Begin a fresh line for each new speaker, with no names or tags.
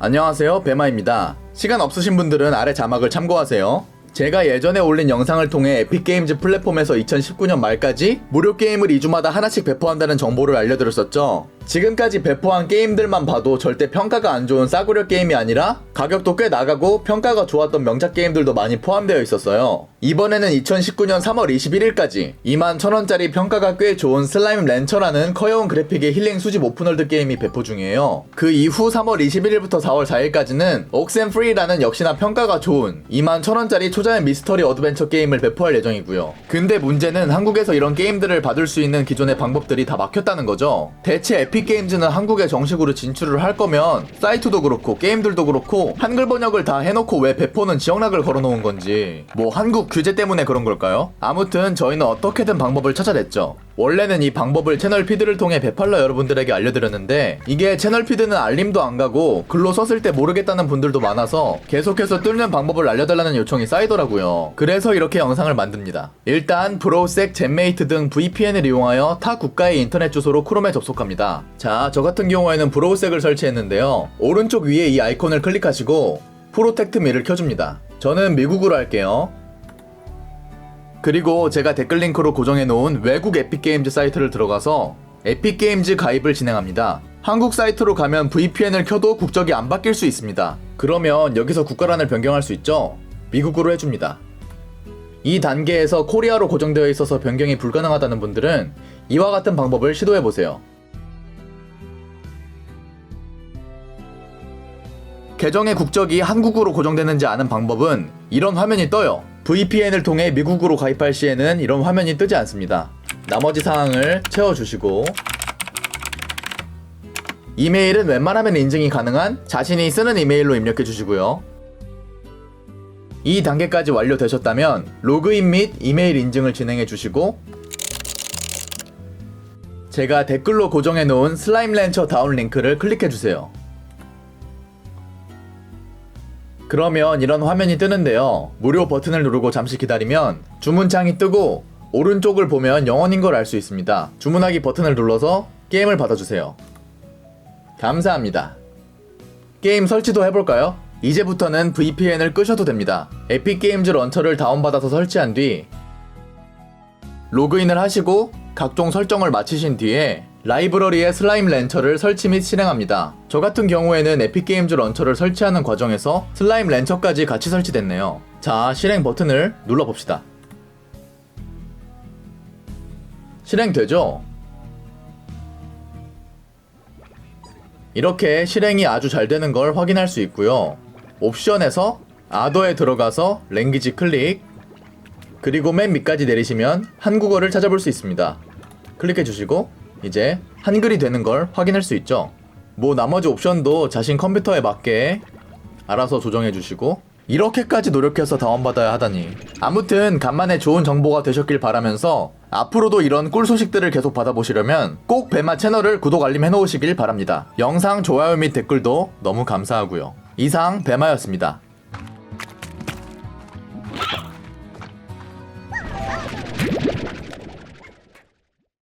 안녕하세요 베마입니다. 시간 없으신 분들은 아래 자막을 참고하세요. 제가 예전에 올린 영상을 통해 에픽게임즈 플랫폼에서 2019년 말까지 무료 게임을 2주마다 하나씩 배포한다는 정보를 알려드렸었죠 지금까지 배포한 게임들만 봐도 절대 평가가 안 좋은 싸구려 게임이 아니라 가격도 꽤 나가고 평가가 좋았던 명작 게임들도 많이 포함되어 있었어요. 이번에는 2019년 3월 21일까지 2만 1000원짜리 평가가 꽤 좋은 슬라임 렌처라는 커여운 그래픽의 힐링 수집 오픈월드 게임이 배포 중이에요. 그 이후 3월 21일부터 4월 4일까지는 옥센프리라는 역시나 평가가 좋은 2만 1000원짜리 초자연 미스터리 어드벤처 게임을 배포할 예정이고요. 근데 문제는 한국에서 이런 게임들을 받을 수 있는 기존의 방법들이 다 막혔다는 거죠. 대체 에픽 게임즈는 한국에 정식으로 진출을 할 거면 사이트도 그렇고 게임들도 그렇고 한글 번역을 다 해놓고 왜 배포는 지역락을 걸어놓은 건지 뭐 한국 규제 때문에 그런 걸까요? 아무튼 저희는 어떻게든 방법을 찾아냈죠. 원래는 이 방법을 채널 피드를 통해 베팔러 여러분들에게 알려드렸는데 이게 채널 피드는 알림도 안 가고 글로 썼을 때 모르겠다는 분들도 많아서 계속해서 뚫는 방법을 알려달라는 요청이 쌓이더라고요. 그래서 이렇게 영상을 만듭니다. 일단 브로우색, 젠메이트 등 VPN을 이용하여 타 국가의 인터넷 주소로 크롬에 접속합니다. 자, 저 같은 경우에는 브로우색을 설치했는데요. 오른쪽 위에 이 아이콘을 클릭하시고 프로텍트 미를 켜줍니다. 저는 미국으로 할게요. 그리고 제가 댓글 링크로 고정해 놓은 외국 에픽게임즈 사이트를 들어가서 에픽게임즈 가입을 진행합니다. 한국 사이트로 가면 VPN을 켜도 국적이 안 바뀔 수 있습니다. 그러면 여기서 국가란을 변경할 수 있죠? 미국으로 해줍니다. 이 단계에서 코리아로 고정되어 있어서 변경이 불가능하다는 분들은 이와 같은 방법을 시도해 보세요. 계정의 국적이 한국으로 고정되는지 아는 방법은 이런 화면이 떠요. VPN을 통해 미국으로 가입할 시에는 이런 화면이 뜨지 않습니다. 나머지 사항을 채워주시고 이메일은 웬만하면 인증이 가능한 자신이 쓰는 이메일로 입력해 주시고요. 이 단계까지 완료되셨다면 로그인 및 이메일 인증을 진행해 주시고 제가 댓글로 고정해 놓은 슬라임 렌처 다운 링크를 클릭해 주세요. 그러면 이런 화면이 뜨는데요. 무료 버튼을 누르고 잠시 기다리면 주문창이 뜨고 오른쪽을 보면 영원인 걸 알 수 있습니다. 주문하기 버튼을 눌러서 게임을 받아주세요. 감사합니다. 게임 설치도 해볼까요? 이제부터는 VPN을 끄셔도 됩니다. 에픽게임즈 런처를 다운받아서 설치한 뒤 로그인을 하시고 각종 설정을 마치신 뒤에 라이브러리의 슬라임 렌처를 설치 및 실행합니다. 저 같은 경우에는 에픽게임즈 런처를 설치하는 과정에서 슬라임 렌처까지 같이 설치됐네요. 자, 실행 버튼을 눌러봅시다. 실행되죠? 이렇게 실행이 아주 잘 되는 걸 확인할 수 있고요. 옵션에서 아더에 들어가서 랭귀지 클릭 그리고 맨 밑까지 내리시면 한국어를 찾아볼 수 있습니다. 클릭해 주시고 이제 한글이 되는 걸 확인할 수 있죠. 뭐 나머지 옵션도 자신 컴퓨터에 맞게 알아서 조정해 주시고 이렇게까지 노력해서 다운받아야 하다니. 아무튼 간만에 좋은 정보가 되셨길 바라면서 앞으로도 이런 꿀 소식들을 계속 받아보시려면 꼭 배마 채널을 구독 알림 해놓으시길 바랍니다. 영상 좋아요 및 댓글도 너무 감사하고요. 이상 배마였습니다.